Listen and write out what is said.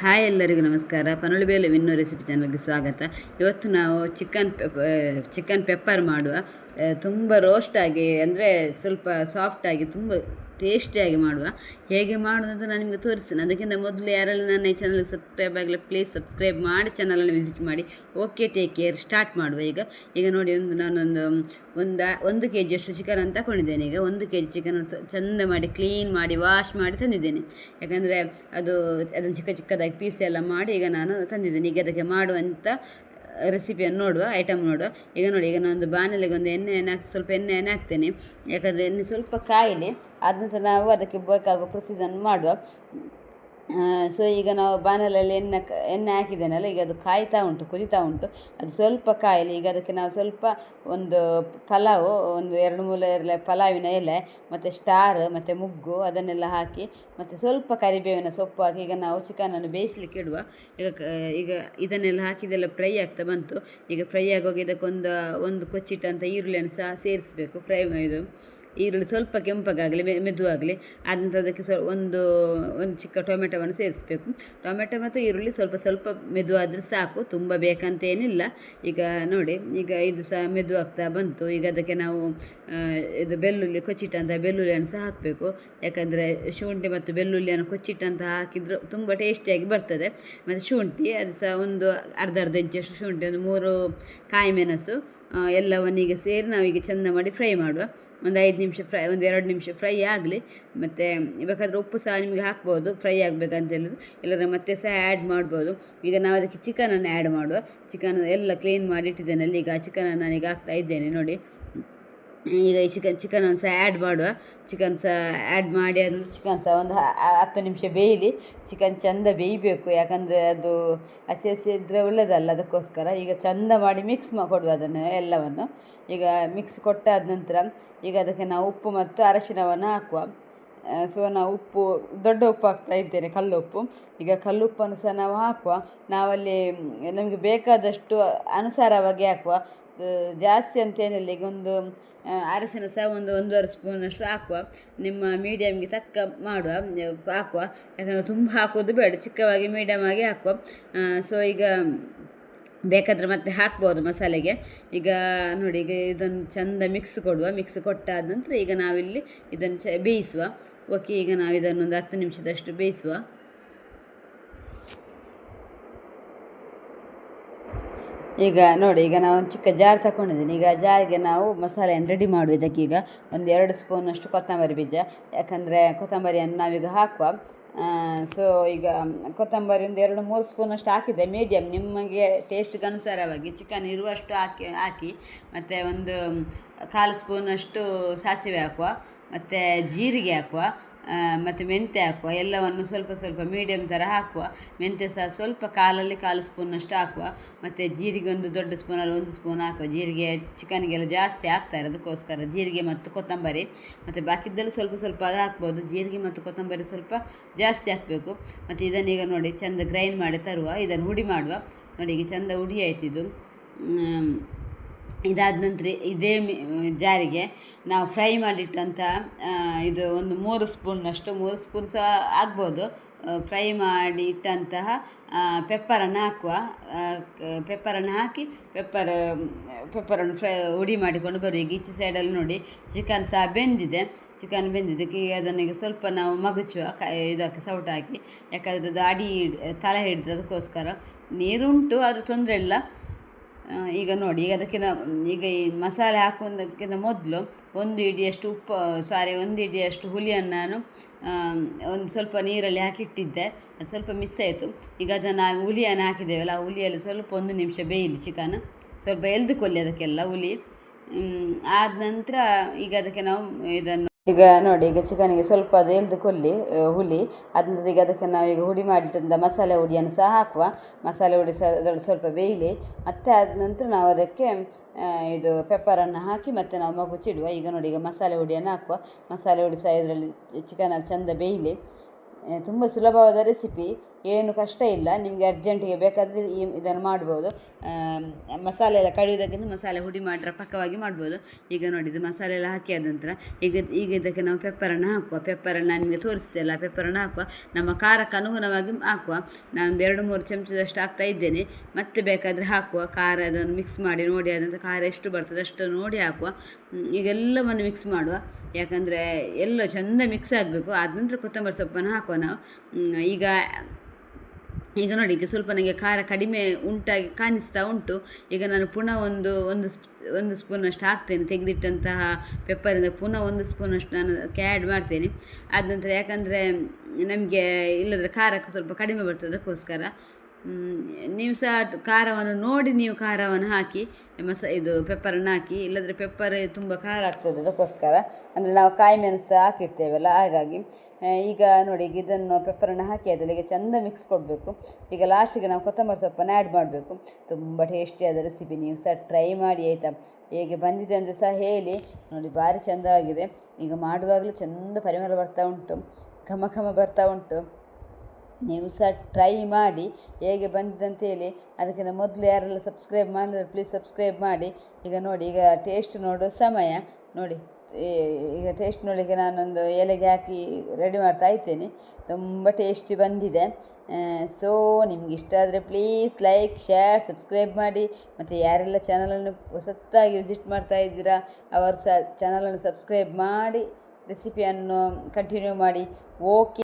Hi ಎಲ್ಲರಿಗೂ ನಮಸ್ಕಾರ. ಪನೊಳಿ ಬೇಲೆ ವಿನ್ನೋ ರೆಸಿಪಿ ಚಾನಲ್ಗೆ ಸ್ವಾಗತ. ಇವತ್ತು ನಾವು ಚಿಕನ್ ಚಿಕನ್ ಪೆಪ್ಪರ್ ಮಾಡುವ. ತುಂಬ ತುಂಬ ರೋಸ್ಟಾಗಿ ಅಂದರೆ ಸ್ವಲ್ಪ ಸಾಫ್ಟಾಗಿ ತುಂಬ ಟೇಸ್ಟಿಯಾಗಿ ಮಾಡುವ. ಹೇಗೆ ಮಾಡೋದು ನಾನು ನಿಮಗೆ ತೋರಿಸ್ತೇನೆ. ಅದಕ್ಕಿಂತ ಮೊದಲು ಯಾರೆಲ್ಲ ನನ್ನ ಈ ಚಾನಲ್ ಸಬ್ಸ್ಕ್ರೈಬ್ ಆಗಲಿ ಪ್ಲೀಸ್ ಸಬ್ಸ್ಕ್ರೈಬ್ ಮಾಡಿ ಚಾನಲನ್ನು ವಿಸಿಟ್ ಮಾಡಿ. ಓಕೆ ಟೇಕ್ ಕೇರ್ ಸ್ಟಾರ್ಟ್ ಮಾಡುವ ಈಗ. ಈಗ ನೋಡಿ ಒಂದು ನಾನೊಂದು, ಒಂದು ಒಂದು ಕೆ ಜಿಯಷ್ಟು ಚಿಕನ್ ಅಂತ ತಗೊಂಡಿದ್ದೇನೆ ಈಗ ಒಂದು ಕೆ ಜಿ ಚಿಕನ್ ಚಂದ ಮಾಡಿ ಕ್ಲೀನ್ ಮಾಡಿ ವಾಶ್ ಮಾಡಿ ತಂದಿದ್ದೇನೆ. ಯಾಕಂದರೆ ಅದು, ಅದನ್ನು ಚಿಕ್ಕ ಚಿಕ್ಕದಾಗಿ ಪೀಸ್ ಎಲ್ಲ ಮಾಡಿ ಈಗ ನಾನು ತಂದಿದ್ದೇನೆ. ಈಗ ಅದಕ್ಕೆ ಮಾಡುವಂಥ ರೆಸಿಪಿಯನ್ನು ನೋಡುವ ಐಟಮ್ ನೋಡುವ. ಈಗ ನೋಡಿ, ಈಗ ನಾನೊಂದು ಬಾಣಲೆಗೆ ಒಂದು ಎಣ್ಣೆಯನ್ನು ಹಾಕಿ ಸ್ವಲ್ಪ ಎಣ್ಣೆಯನ್ನು ಹಾಕ್ತೇನೆ ಯಾಕಂದರೆ ಎಣ್ಣೆ ಸ್ವಲ್ಪ ಕಾಯಿಲೆ, ಆದ ನಂತರ ನಾವು ಅದಕ್ಕೆ ಬೇಕಾಗುವ ಪ್ರೊಸೀಜನ್ನು ಮಾಡುವ. ಸೊ ಈಗ ನಾವು ಬಾಣಲೆಯಲ್ಲಿ ಎಣ್ಣೆ ಎಣ್ಣೆ ಹಾಕಿದ್ದೇನಲ್ಲ, ಈಗ ಅದು ಕಾಯ್ತಾ ಉಂಟು, ಕುದಿತಾ ಉಂಟು. ಅದು ಸ್ವಲ್ಪ ಕಾಯಲಿ, ಈಗ ಅದಕ್ಕೆ ನಾವು ಸ್ವಲ್ಪ ಒಂದು ಪಲಾವು, ಒಂದು ಎರಡು ಮೂಲ ಎಲೆ, ಪಲಾವಿನ ಎಲೆ, ಮತ್ತು ಸ್ಟಾರ್, ಮತ್ತು ಮುಗ್ಗು, ಅದನ್ನೆಲ್ಲ ಹಾಕಿ, ಮತ್ತು ಸ್ವಲ್ಪ ಕರಿಬೇವಿನ ಸೊಪ್ಪು ಹಾಕಿ, ಈಗ ನಾವು ಚಿಕನನ್ನು ಬೇಯಿಸ್ಲಿಕ್ಕೆ ಇಡುವ. ಈಗ ಈಗ ಇದನ್ನೆಲ್ಲ ಹಾಕಿದೆಲ್ಲ ಫ್ರೈ ಆಗ್ತಾ ಬಂತು. ಈಗ ಫ್ರೈ ಆಗೋಗಿ ಇದಕ್ಕೊಂದು, ಒಂದು ಕೊಚ್ಚಿಟ್ಟಂಥ ಈರುಳ್ಳಿಯನ್ನು ಸಹ ಸೇರಿಸಬೇಕು, ಫ್ರೈ ಇದು. ಈರುಳ್ಳಿ ಸ್ವಲ್ಪ ಕೆಂಪಗಾಗಲಿ ಮೆದುವಾಗಲಿ ಆದ ನಂತರ ಅದಕ್ಕೆ ಸ್ವ ಒಂದು ಒಂದು ಚಿಕ್ಕ ಟೊಮೆಟೊವನ್ನು ಸೇರಿಸಬೇಕು. ಟೊಮೆಟೊ ಮತ್ತು ಈರುಳ್ಳಿ ಸ್ವಲ್ಪ ಸ್ವಲ್ಪ ಮೆದುವಾದರೆ ಸಾಕು, ತುಂಬ ಬೇಕಂತೇನಿಲ್ಲ ಈಗ ನೋಡಿ, ಈಗ ಇದು ಸಹ ಮೆದು ಬಂತು. ಈಗ ಅದಕ್ಕೆ ನಾವು ಇದು ಬೆಳ್ಳುಳ್ಳಿ, ಕೊಚ್ಚಿಟ್ಟಂಥ ಬೆಳ್ಳುಳ್ಳಿಯನ್ನು ಸಹ ಹಾಕಬೇಕು. ಯಾಕಂದರೆ ಶುಂಠಿ ಮತ್ತು ಬೆಳ್ಳುಳ್ಳಿಯನ್ನು ಕೊಚ್ಚಿಟ್ಟಂತ ಹಾಕಿದ್ರೆ ತುಂಬ ಟೇಸ್ಟಿಯಾಗಿ ಬರ್ತದೆ. ಮತ್ತು ಶುಂಠಿ, ಅದು ಸಹ ಒಂದು ಅರ್ಧ ಅರ್ಧ ಇಂಚಷ್ಟು ಶುಂಠಿ, ಒಂದು ಮೂರು ಕಾಯಿ ಮೆಣಸು ಎಲ್ಲವನ್ನೀಗ ಸೇರಿ ನಾವೀಗ ಚೆಂದ ಮಾಡಿ ಫ್ರೈ ಮಾಡುವ. ಒಂದು ಐದು ನಿಮಿಷ ಫ್ರೈ, ಒಂದು ಎರಡು ನಿಮಿಷ ಫ್ರೈ ಆಗಲಿ. ಮತ್ತು ಬೇಕಾದರೆ ಉಪ್ಪು ಸಹ ನಿಮಗೆ ಹಾಕ್ಬೋದು, ಫ್ರೈ ಆಗಬೇಕಂತ ಹೇಳಿದ್ರೆ ಇಲ್ಲದ್ರೆ ಮತ್ತೆ ಸಹ ಆ್ಯಡ್ ಮಾಡ್ಬೋದು. ಈಗ ನಾವು ಅದಕ್ಕೆ ಚಿಕನನ್ನು ಆ್ಯಡ್ ಮಾಡುವ. ಚಿಕನ್ ಎಲ್ಲ ಕ್ಲೀನ್ ಮಾಡಿ ಇಟ್ಟಿದ್ದೇನೆ. ಅಲ್ಲಿ ಈಗ ಚಿಕನನ್ನು ನಾನೀಗ ಹಾಕ್ತಾ ಇದ್ದೇನೆ, ನೋಡಿ. ಈಗ ಈ ಚಿಕನ್ ಚಿಕನನ್ನು ಸಹ ಆ್ಯಡ್ ಮಾಡುವ. ಚಿಕನ್ ಸಹ ಆ್ಯಡ್ ಮಾಡಿ ಅದು ಚಿಕನ್ ಸಹ ಒಂದು ಹತ್ತು ನಿಮಿಷ ಬೇಯಲಿ. ಚಿಕನ್ ಚೆಂದ ಬೇಯಬೇಕು. ಯಾಕಂದರೆ ಅದು ಹಸಿ ಹಸಿ ಇದ್ದರೆ ಒಳ್ಳೆಯದಲ್ಲ ಅದಕ್ಕೋಸ್ಕರ. ಈಗ ಚೆಂದ ಮಾಡಿ ಮಿಕ್ಸ್ ಮಾ, ಕೊಡುವ ಅದನ್ನು ಎಲ್ಲವನ್ನು. ಈಗ ಮಿಕ್ಸ್ ಕೊಟ್ಟಾದ ನಂತರ ಈಗ ಅದಕ್ಕೆ ನಾವು ಉಪ್ಪು ಮತ್ತು ಅರಶಿನವನ್ನು ಹಾಕುವ. ಸೊ ನಾವು ಉಪ್ಪು, ದೊಡ್ಡ ಉಪ್ಪು ಹಾಕ್ತಾ ಇದ್ದೇನೆ, ಕಲ್ಲುಪ್ಪು. ಈಗ ಕಲ್ಲುಪ್ಪನ್ನು ಸಹ ನಾವು ಹಾಕುವ. ನಾವಲ್ಲಿ, ನಮಗೆ ಬೇಕಾದಷ್ಟು ಅನುಸಾರವಾಗಿ ಹಾಕುವ. ಜಾಸ್ತಿ ಅಂತೇನಿಲ್ಲ ಈಗ ಒಂದು ಅರಸಿನ ಸಹ ಒಂದು ಒಂದೂವರೆ ಸ್ಪೂನಷ್ಟು ಹಾಕುವ. ನಿಮ್ಮ ಮೀಡಿಯಮ್ಗೆ ತಕ್ಕ ಮಾಡುವ, ಹಾಕುವ. ಯಾಕಂದರೆ ತುಂಬ ಹಾಕೋದು ಬೇಡ, ಚಿಕ್ಕವಾಗಿ ಮೀಡಿಯಮ್ ಆಗಿ ಹಾಕುವ. ಸೊ ಈಗ ಬೇಕಾದರೆ ಮತ್ತೆ ಹಾಕ್ಬೋದು ಮಸಾಲೆಗೆ. ಈಗ ನೋಡಿ, ಈಗ ಇದನ್ನು ಚೆಂದ ಮಿಕ್ಸ್ ಕೊಡುವ ಮಿಕ್ಸ್ ಕೊಟ್ಟಾದ ನಂತರ ಈಗ ನಾವಿಲ್ಲಿ ಇದನ್ನು ಚ, ಬೇಯಿಸುವ. ಓಕೆ ಈಗ ನಾವು ಇದನ್ನೊಂದು ಹತ್ತು ನಿಮಿಷದಷ್ಟು ಬೇಯಿಸುವ. ಈಗ ನೋಡಿ, ಈಗ ನಾವು ಒಂದು ಚಿಕ್ಕ ಜಾರ್ ತಗೊಂಡಿದ್ದೀನಿ ಈಗ ಜಾರಿಗೆ ನಾವು ಮಸಾಲೆಯನ್ನು ರೆಡಿ ಮಾಡುವ ಈಗ ಒಂದು ಎರಡು ಸ್ಪೂನಷ್ಟು ಕೊತ್ತಂಬರಿ ಬೀಜ. ಯಾಕಂದರೆ ಕೊತ್ತಂಬರಿಯನ್ನು ನಾವೀಗ ಹಾಕುವ. ಸೊ ಈಗ ಕೊತ್ತಂಬರಿ ಒಂದು ಎರಡು ಮೂರು ಸ್ಪೂನಷ್ಟು ಹಾಕಿದೆ ಮೀಡಿಯಮ್ ನಿಮಗೆ ಟೇಸ್ಟ್ಗೆ ಅನುಸಾರವಾಗಿ ಚಿಕನ್ ಇರುವಷ್ಟು ಹಾಕಿ ಹಾಕಿ, ಮತ್ತು ಒಂದು ಕಾಲು ಸ್ಪೂನಷ್ಟು ಸಾಸಿವೆ ಹಾಕುವ, ಮತ್ತು ಜೀರಿಗೆ ಹಾಕುವ. ಮತ್ತು ಮೆಂತ್ಯ ಹಾಕುವ, ಎಲ್ಲವನ್ನು ಸ್ವಲ್ಪ ಸ್ವಲ್ಪ ಮೀಡಿಯಮ್ ಥರ ಹಾಕುವ. ಮೆಂತ್ಯ ಸಹ ಸ್ವಲ್ಪ ಕಾಲಲ್ಲಿ ಕಾಲು ಸ್ಪೂನಷ್ಟು ಹಾಕುವ. ಮತ್ತು ಜೀರಿಗೆ ಒಂದು ದೊಡ್ಡ ಸ್ಪೂನಲ್ಲಿ ಒಂದು ಸ್ಪೂನ್ ಹಾಕುವ. ಜೀರಿಗೆ ಚಿಕನ್ಗೆಲ್ಲ ಜಾಸ್ತಿ ಹಾಕ್ತಾರೆ ಅದಕ್ಕೋಸ್ಕರ ಜೀರಿಗೆ ಮತ್ತು ಕೊತ್ತಂಬರಿ. ಮತ್ತು ಬಾಕಿದ್ದಲ್ಲೂ ಸ್ವಲ್ಪ ಸ್ವಲ್ಪ ಅದು ಹಾಕ್ಬೋದು. ಜೀರಿಗೆ ಮತ್ತು ಕೊತ್ತಂಬರಿ ಸ್ವಲ್ಪ ಜಾಸ್ತಿ ಹಾಕಬೇಕು. ಮತ್ತು ಇದನ್ನೀಗ ನೋಡಿ ಚೆಂದ ಗ್ರೈಂಡ್ ಮಾಡಿ ತರುವ, ಇದನ್ನು ಹುಡಿ ಮಾಡುವ. ನೋಡಿ ಈಗ ಚೆಂದ ಹುಡಿ ಇದು. ಇದಾದ ನಂತರ ಇದೇ ಜಾರಿಗೆ ನಾವು ಫ್ರೈ ಮಾಡಿಟ್ಟಂಥ ಇದು ಒಂದು ಮೂರು ಸ್ಪೂನ್ನಷ್ಟು ಮೂರು ಸ್ಪೂನ್ ಸಹ ಆಗ್ಬೋದು. ಫ್ರೈ ಮಾಡಿ ಇಟ್ಟಂತಹ ಪೆಪ್ಪರನ್ನು ಹಾಕುವ ಪೆಪ್ಪರನ್ನು ಹಾಕಿ ಪೆಪ್ಪರ್, ಪೆಪ್ಪರನ್ನು ಫ್ರೈ ಹುಡಿ ಮಾಡಿಕೊಂಡು ಬರುವ ಈಗ ಈಚೆ ಸೈಡಲ್ಲಿ ನೋಡಿ, ಚಿಕನ್ ಸಹ ಬೆಂದಿದೆ. ಚಿಕನ್ ಬೆಂದಿದ್ದಕ್ಕೆ ಅದನ್ನು ಈಗ ಸ್ವಲ್ಪ ನಾವು ಮಗುಚುವ, ಕ, ಇದಕ್ಕೆ ಸೌಟ್ ಹಾಕಿ. ಯಾಕಂದರೆ ಅದು ಅಡಿ ತಲೆ ಹಿಡಿದ್ರೆ ಅದಕ್ಕೋಸ್ಕರ ನೀರುಂಟು ಅದು ತೊಂದರೆ ಇಲ್ಲ. ಈಗ ನೋಡಿ, ಈಗ ಅದಕ್ಕಿಂತ, ಈಗ ಈ ಮಸಾಲೆ ಹಾಕುವುದಕ್ಕಿಂತ ಮೊದಲು ಒಂದು ಇಡಿಯಷ್ಟು ಉಪ್ಪು, ಸಾರಿ, ಒಂದು ಇಡಿಯಷ್ಟು ಹುಲಿಯನ್ನು ನಾನು ಒಂದು ಸ್ವಲ್ಪ ನೀರಲ್ಲಿ ಹಾಕಿಟ್ಟಿದ್ದೆ. ಅದು ಸ್ವಲ್ಪ ಮಿಸ್ ಆಯಿತು. ಈಗ ಅದನ್ನು ಹುಲಿಯನ್ನು ಹಾಕಿದ್ದೇವಲ್ಲ, ಆ ಹುಲಿಯಲ್ಲಿ ಸ್ವಲ್ಪ ಒಂದು ನಿಮಿಷ ಬೇಯಲಿ ಚಿಕನ್. ಸ್ವಲ್ಪ ಎಳೆದುಕೊಳ್ಳಿ ಅದಕ್ಕೆಲ್ಲ ಹುಲಿ. ಆದ ನಂತರ ಈಗ ಅದಕ್ಕೆ ನಾವು ಇದನ್ನು ಈಗ ನೋಡಿ, ಈಗ ಚಿಕನಿಗೆ ಸ್ವಲ್ಪ ಅದು ಎಳ್ದು ಕೊಲ್ಲಿ ಹುಲಿ ಅದ್ರ ಈಗ ಅದಕ್ಕೆ ನಾವೀಗ ಹುಡಿ ಮಾಡಿಟ್ಟಂಥ ಮಸಾಲೆ ಹುಡಿಯನ್ನು ಸಹ ಹಾಕುವ. ಮಸಾಲೆ ಹುಡಿ ಸಹ ಅದರಲ್ಲಿ ಸ್ವಲ್ಪ ಬೇಯಲಿ, ಮತ್ತೆ ಆದ ನಂತರ ನಾವು ಅದಕ್ಕೆ ಇದು ಪೆಪ್ಪರನ್ನು ಹಾಕಿ ಮತ್ತೆ ನಾವು ಮಗುಚಿಡುವ ಈಗ ನೋಡಿ, ಈಗ ಮಸಾಲೆ ಹುಡಿಯನ್ನು ಹಾಕುವ. ಮಸಾಲೆ ಹುಡಿ ಸಹ ಇದರಲ್ಲಿ ಚಿಕನಲ್ಲಿ ಚೆಂದ ಬೇಯಲಿ. ತುಂಬ ಸುಲಭವಾದ ರೆಸಿಪಿ ಏನು ಕಷ್ಟ ಇಲ್ಲ, ನಿಮಗೆ ಅರ್ಜೆಂಟಿಗೆ ಬೇಕಾದರೆ ಈ ಇದನ್ನು ಮಾಡ್ಬೋದು. ಮಸಾಲೆ ಎಲ್ಲ ಕಡಿಯೋದಕ್ಕಿಂತ ಮಸಾಲೆ ಹುಡಿ ಮಾಡಿದ್ರೆ ಪಕ್ಕವಾಗಿ ಮಾಡ್ಬೋದು. ಈಗ ನೋಡಿ ಮಸಾಲೆ ಎಲ್ಲ ಹಾಕಿ ಆದ ನಂತರ ಈಗ ಈಗ ಇದಕ್ಕೆ ನಾವು ಪೆಪ್ಪರನ್ನು ಹಾಕುವ. ಪೆಪ್ಪರನ್ನು ನಾನು ನಿಮಗೆ ತೋರಿಸ್ತಿಲ್ಲ ಪೆಪ್ಪರನ್ನು ಹಾಕುವ. ನಮ್ಮ ಖಾರಕ್ಕೆ ಅನುಗುಣವಾಗಿ ಹಾಕುವ. ನಾನೊಂದು ಎರಡು ಮೂರು ಚಮಚದಷ್ಟು ಹಾಕ್ತಾ ಇದ್ದೇನೆ. ಮತ್ತೆ ಬೇಕಾದರೆ ಹಾಕುವ. ಖಾರ ಅದನ್ನು ಮಿಕ್ಸ್ ಮಾಡಿ ನೋಡಿ ಆದ ನಂತರ ಖಾರ ಎಷ್ಟು ಬರ್ತದೆ ಅಷ್ಟು ನೋಡಿ ಹಾಕುವ. ಈಗೆಲ್ಲವನ್ನು ಮಿಕ್ಸ್ ಮಾಡುವ. ಯಾಕಂದರೆ ಎಲ್ಲ ಚೆಂದ ಮಿಕ್ಸ್ ಆಗಬೇಕು. ಆದ ನಂತರ ಕೊತ್ತಂಬರಿ ಸೊಪ್ಪನ್ನು ಹಾಕುವ ನಾವು. ಈಗ ಈಗ ನೋಡಿ, ಈಗ ಸ್ವಲ್ಪ ನನಗೆ ಖಾರ ಕಡಿಮೆ ಉಂಟಾಗಿ ಕಾಣಿಸ್ತಾ ಉಂಟು. ಈಗ ನಾನು ಪುನಃ ಒಂದು ಒಂದು ಒಂದು ಸ್ಪೂನಷ್ಟು ಹಾಕ್ತೇನೆ. ತೆಗೆದಿಟ್ಟಂತಹ ಪೆಪ್ಪರಿಂದ ಪುನಃ ಒಂದು ಸ್ಪೂನಷ್ಟು ನಾನು ಕ್ಯಾಡ್ ಮಾಡ್ತೇನೆ. ಆದ ನಂತರ ಯಾಕಂದರೆ ನಮಗೆ ಇಲ್ಲದ್ರೆ ಖಾರಕ್ಕೆ ಸ್ವಲ್ಪ ಕಡಿಮೆ ಬರ್ತದೆ ಅದಕ್ಕೋಸ್ಕರ. ನೀವು ಸಹ ಖಾರವನ್ನು ನೋಡಿ ನೀವು ಖಾರವನ್ನು ಹಾಕಿ ಮಸ ಇದು ಪೆಪ್ಪರನ್ನು ಹಾಕಿ, ಇಲ್ಲದ್ರೆ ಪೆಪ್ಪರ್ ತುಂಬ ಖಾರ ಆಗ್ತದೆ ಅದಕ್ಕೋಸ್ಕರ ಅಂದರೆ ನಾವು ಕಾಯಿ ಮೆಣಸು ಹಾಕಿರ್ತೇವಲ್ಲ, ಹಾಗಾಗಿ ಈಗ ನೋಡಿ, ಈಗ ಇದನ್ನು ಪೆಪ್ಪರನ್ನು ಹಾಕಿ ಅದರಲ್ಲಿ ಈಗ ಚೆಂದ ಮಿಕ್ಸ್ ಕೊಡಬೇಕು. ಈಗ ಲಾಸ್ಟಿಗೆ ನಾವು ಕೊತ್ತಂಬರಿ ಸೊಪ್ಪನ್ನು ಆ್ಯಡ್ ಮಾಡಬೇಕು. ತುಂಬ ಟೇಸ್ಟಿಯಾದ ರೆಸಿಪಿ ನೀವು ಸಹ ಟ್ರೈ ಮಾಡಿ, ಆಯಿತಾ? ಹೇಗೆ ಬಂದಿದೆ ಅಂತ ಸಹ ಹೇಳಿ. ನೋಡಿ, ಭಾರಿ ಚೆಂದವಾಗಿದೆ ಈಗ ಮಾಡುವಾಗಲೂ ಚೆಂದ ಪರಿಮಳ ಬರ್ತಾ ಉಂಟು. ಘಮ ಘಮ ಬರ್ತಾ ಉಂಟು. ನೀವು ಸಹ ಟ್ರೈ ಮಾಡಿ. ಹೇಗೆ ಬಂದಿದೆ ಅಂತೇಳಿ ಅದಕ್ಕಿಂತ ಮೊದಲು ಯಾರೆಲ್ಲ ಸಬ್ಸ್ಕ್ರೈಬ್ ಮಾಡಿದ್ರೆ ಪ್ಲೀಸ್ ಸಬ್ಸ್ಕ್ರೈಬ್ ಮಾಡಿ. ಈಗ ನೋಡಿ, ಈಗ ಟೇಸ್ಟ್ ನೋಡೋ ಸಮಯ. ನೋಡಿ ಈಗ ಟೇಸ್ಟ್ ನೋಡಲಿಕ್ಕೆ ನಾನೊಂದು ಎಲೆಗೆ ಹಾಕಿ ರೆಡಿ ಮಾಡ್ತಾ ಇದ್ದೇನೆ. ತುಂಬ ಟೇಸ್ಟಿ ಬಂದಿದೆ. ಸೊ ನಿಮ್ಗೆ ಇಷ್ಟ ಆದರೆ ಪ್ಲೀಸ್ ಲೈಕ್ ಶೇರ್ ಸಬ್ಸ್ಕ್ರೈಬ್ ಮಾಡಿ. ಮತ್ತು ಯಾರೆಲ್ಲ ಚಾನಲನ್ನು ಹೊಸತ್ತಾಗಿ ವಿಸಿಟ್ ಮಾಡ್ತಾ ಇದ್ದೀರಾ, ಅವರು ಸಹ ಚಾನಲನ್ನು ಸಬ್ಸ್ಕ್ರೈಬ್ ಮಾಡಿ. ರೆಸಿಪಿಯನ್ನು ಕಂಟಿನ್ಯೂ ಮಾಡಿ. ಓಕೆ